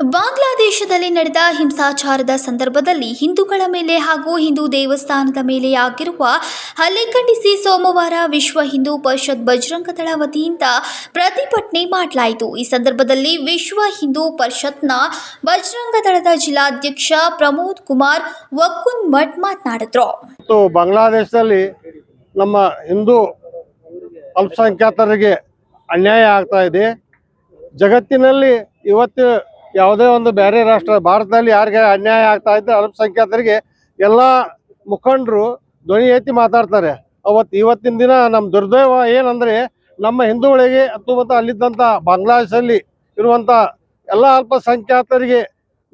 ಬಾಂಗ್ಲಾದೇಶದಲ್ಲಿ ನಡೆದ ಹಿಂಸಾಚಾರದ ಸಂದರ್ಭದಲ್ಲಿ ಹಿಂದೂಗಳ ಮೇಲೆ ಹಾಗೂ ಹಿಂದೂ ದೇವಸ್ಥಾನದ ಮೇಲೆ ಆಗಿರುವ ಹಲ್ಲೆ ಖಂಡಿಸಿ ಸೋಮವಾರ ವಿಶ್ವ ಹಿಂದೂ ಪರಿಷತ್ ಬಜರಂಗದಳ ವತಿಯಿಂದ ಪ್ರತಿಭಟನೆ ಮಾಡಲಾಯಿತು. ಈ ಸಂದರ್ಭದಲ್ಲಿ ವಿಶ್ವ ಹಿಂದೂ ಪರಿಷತ್ನ ಬಜರಂಗದಳದ ಜಿಲ್ಲಾಧ್ಯಕ್ಷ ಪ್ರಮೋದ್ ಕುಮಾರ್ ವಕ್ಕುನ್ ಮಠ್ ಮಾತನಾಡಿದ್ರು ಬಾಂಗ್ಲಾದೇಶದಲ್ಲಿ ನಮ್ಮ ಹಿಂದೂ ಅಲ್ಪಸಂಖ್ಯಾತರಿಗೆ ಅನ್ಯಾಯ ಆಗ್ತಾ ಇದೆ. ಜಗತ್ತಿನಲ್ಲಿ ಇವತ್ತು ಯಾವುದೇ ಒಂದು ಬೇರೆ ರಾಷ್ಟ್ರ, ಭಾರತದಲ್ಲಿ ಯಾರಿಗೆ ಅನ್ಯಾಯ ಆಗ್ತಾ ಇದ್ದ ಅಲ್ಪಸಂಖ್ಯಾತರಿಗೆ ಎಲ್ಲ ಮುಖಂಡರು ಧ್ವನಿ ಎತ್ತಿ ಮಾತಾಡ್ತಾರೆ. ಅವತ್ತು ಇವತ್ತಿನ ದಿನ ನಮ್ಮ ದುರ್ದೈವ ಏನಂದರೆ ನಮ್ಮ ಹಿಂದೂಗಳಿಗೆ ಮತ್ತು ಅಲ್ಲಿದ್ದಂಥ ಬಾಂಗ್ಲಾದೇಶಲ್ಲಿ ಇರುವಂಥ ಎಲ್ಲ ಅಲ್ಪಸಂಖ್ಯಾತರಿಗೆ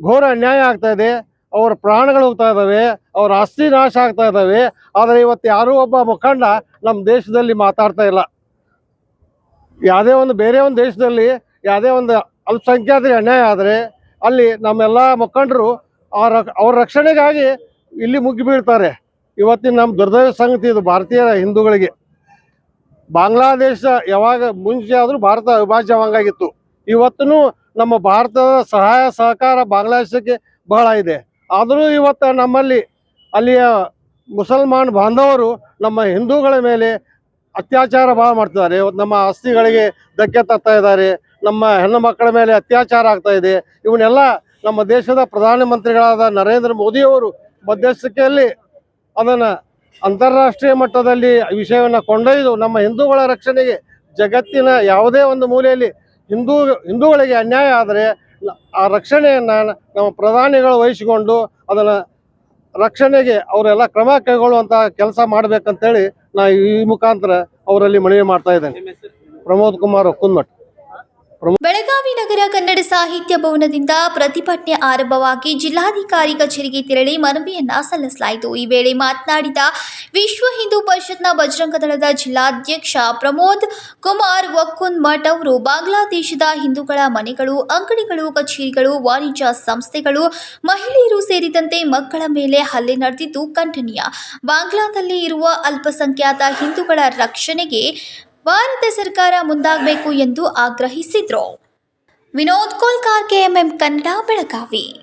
ಘೋರ ಅನ್ಯಾಯ ಆಗ್ತಾ ಇದೆ. ಅವರ ಪ್ರಾಣಗಳು ಹೋಗ್ತಾ ಇದ್ದಾವೆ, ಅವರ ಆಸ್ತಿ ನಾಶ ಆಗ್ತಾ ಇದ್ದಾವೆ. ಆದರೆ ಇವತ್ತು ಯಾರೂ ಒಬ್ಬ ಮುಖಂಡ ನಮ್ಮ ದೇಶದಲ್ಲಿ ಮಾತಾಡ್ತಾ ಇಲ್ಲ. ಯಾವುದೇ ಒಂದು, ಬೇರೆ ಒಂದು ದೇಶದಲ್ಲಿ ಯಾವುದೇ ಒಂದು ಅಲ್ಪಸಂಖ್ಯಾತರಿಗೆ ಅನ್ಯಾಯ ಆದರೆ ಅಲ್ಲಿ ನಮ್ಮೆಲ್ಲ ಮುಖಂಡರು ಅವರ ಅವ್ರ ರಕ್ಷಣೆಗಾಗಿ ಇಲ್ಲಿ ಮುಗ್ಗಿ ಬೀಳ್ತಾರೆ. ಇವತ್ತಿನ ನಮ್ಮ ದುರ್ದೈವ ಸಂಗತಿ ಇದು ಭಾರತೀಯ ಹಿಂದೂಗಳಿಗೆ. ಬಾಂಗ್ಲಾದೇಶ ಯಾವಾಗ ಮುಂಚೆ ಆದರೂ ಭಾರತ ಅವಿಭಾಜ್ಯವಂಗಾಗಿತ್ತು ಇವತ್ತೂ ನಮ್ಮ ಭಾರತದ ಸಹಾಯ ಸಹಕಾರ ಬಾಂಗ್ಲಾದೇಶಕ್ಕೆ ಬಹಳ ಇದೆ. ಆದರೂ ಇವತ್ತು ನಮ್ಮಲ್ಲಿ ಅಲ್ಲಿಯ ಮುಸಲ್ಮಾನ್ ಬಾಂಧವರು ನಮ್ಮ ಹಿಂದೂಗಳ ಮೇಲೆ ಅತ್ಯಾಚಾರ ಭಾಳ ಮಾಡ್ತಿದ್ದಾರೆ. ಇವತ್ತು ನಮ್ಮ ಆಸ್ತಿಗಳಿಗೆ ಧಕ್ಕೆ ತರ್ತಾ ಇದ್ದಾರೆ. ನಮ್ಮ ಹೆಣ್ಣು ಮಕ್ಕಳ ಮೇಲೆ ಅತ್ಯಾಚಾರ ಆಗ್ತಾ ಇದೆ. ಇವನ್ನೆಲ್ಲ ನಮ್ಮ ದೇಶದ ಪ್ರಧಾನಮಂತ್ರಿಗಳಾದ ನರೇಂದ್ರ ಮೋದಿಯವರು ಮಧ್ಯಸ್ಥಿಕೆಯಲ್ಲಿ ಅದನ್ನು ಅಂತಾರಾಷ್ಟ್ರೀಯ ಮಟ್ಟದಲ್ಲಿ ವಿಷಯವನ್ನ ಕೊಂಡೊಯ್ದು ನಮ್ಮ ಹಿಂದೂಗಳ ರಕ್ಷಣೆಗೆ ಜಗತ್ತಿನ ಯಾವುದೇ ಒಂದು ಮೂಲೆಯಲ್ಲಿ ಹಿಂದೂ ಹಿಂದೂಗಳಿಗೆ ಅನ್ಯಾಯ ಆದರೆ ಆ ರಕ್ಷಣೆಯನ್ನು ನಮ್ಮ ಪ್ರಧಾನಿಗಳು ವಹಿಸಿಕೊಂಡು ಅದನ್ನು ರಕ್ಷಣೆಗೆ ಅವರೆಲ್ಲ ಕ್ರಮ ಕೈಗೊಳ್ಳುವಂಥ ಕೆಲಸ ಮಾಡ್ಬೇಕಂತೇಳಿ ನಾ ಈ ಮುಖಾಂತರ ಅವರಲ್ಲಿ ಮನವಿ ಮಾಡ್ತಾ ಇದ್ದೇನೆ. ಪ್ರಮೋದ್ ಕುಮಾರ್ ಕುನ್ಮಠ್ ಬೆಳಗಾವಿ ನಗರ ಕನ್ನಡ ಸಾಹಿತ್ಯ ಭವನದಿಂದ ಪ್ರತಿಭಟನೆ ಆರಂಭವಾಗಿ ಜಿಲ್ಲಾಧಿಕಾರಿ ಕಚೇರಿಗೆ ತೆರಳಿ ಮನವಿಯನ್ನ ಸಲ್ಲಿಸಲಾಯಿತು. ಈ ವೇಳೆ ಮಾತನಾಡಿದ ವಿಶ್ವ ಹಿಂದೂ ಪರಿಷತ್ನ ಬಜರಂಗದಳದ ಜಿಲ್ಲಾಧ್ಯಕ್ಷ ಪ್ರಮೋದ್ ಕುಮಾರ್ ವಕ್ಕುನ್ ಮಠ್ ಅವರು ಬಾಂಗ್ಲಾದೇಶದ ಹಿಂದೂಗಳ ಮನೆಗಳು, ಅಂಗಡಿಗಳು, ಕಚೇರಿಗಳು, ವಾಣಿಜ್ಯ ಸಂಸ್ಥೆಗಳು, ಮಹಿಳೆಯರು ಸೇರಿದಂತೆ ಮಕ್ಕಳ ಮೇಲೆ ಹಲ್ಲೆ ನಡೆದಿದ್ದು ಖಂಡನೀಯ. ಬಾಂಗ್ಲಾದಲ್ಲಿ ಇರುವ ಅಲ್ಪಸಂಖ್ಯಾತ ಹಿಂದೂಗಳ ರಕ್ಷಣೆಗೆ ಭಾರತ ಸರ್ಕಾರ ಮುಂದಾಗಬೇಕು ಎಂದು ಆಗ್ರಹಿಸಿದರು. ವಿನೋದ್ ಕೋಲ್ಕಾರ್ ಕೆಎಂಎಂ ಕನ್ನಡ ಬೆಳಗಾವಿ.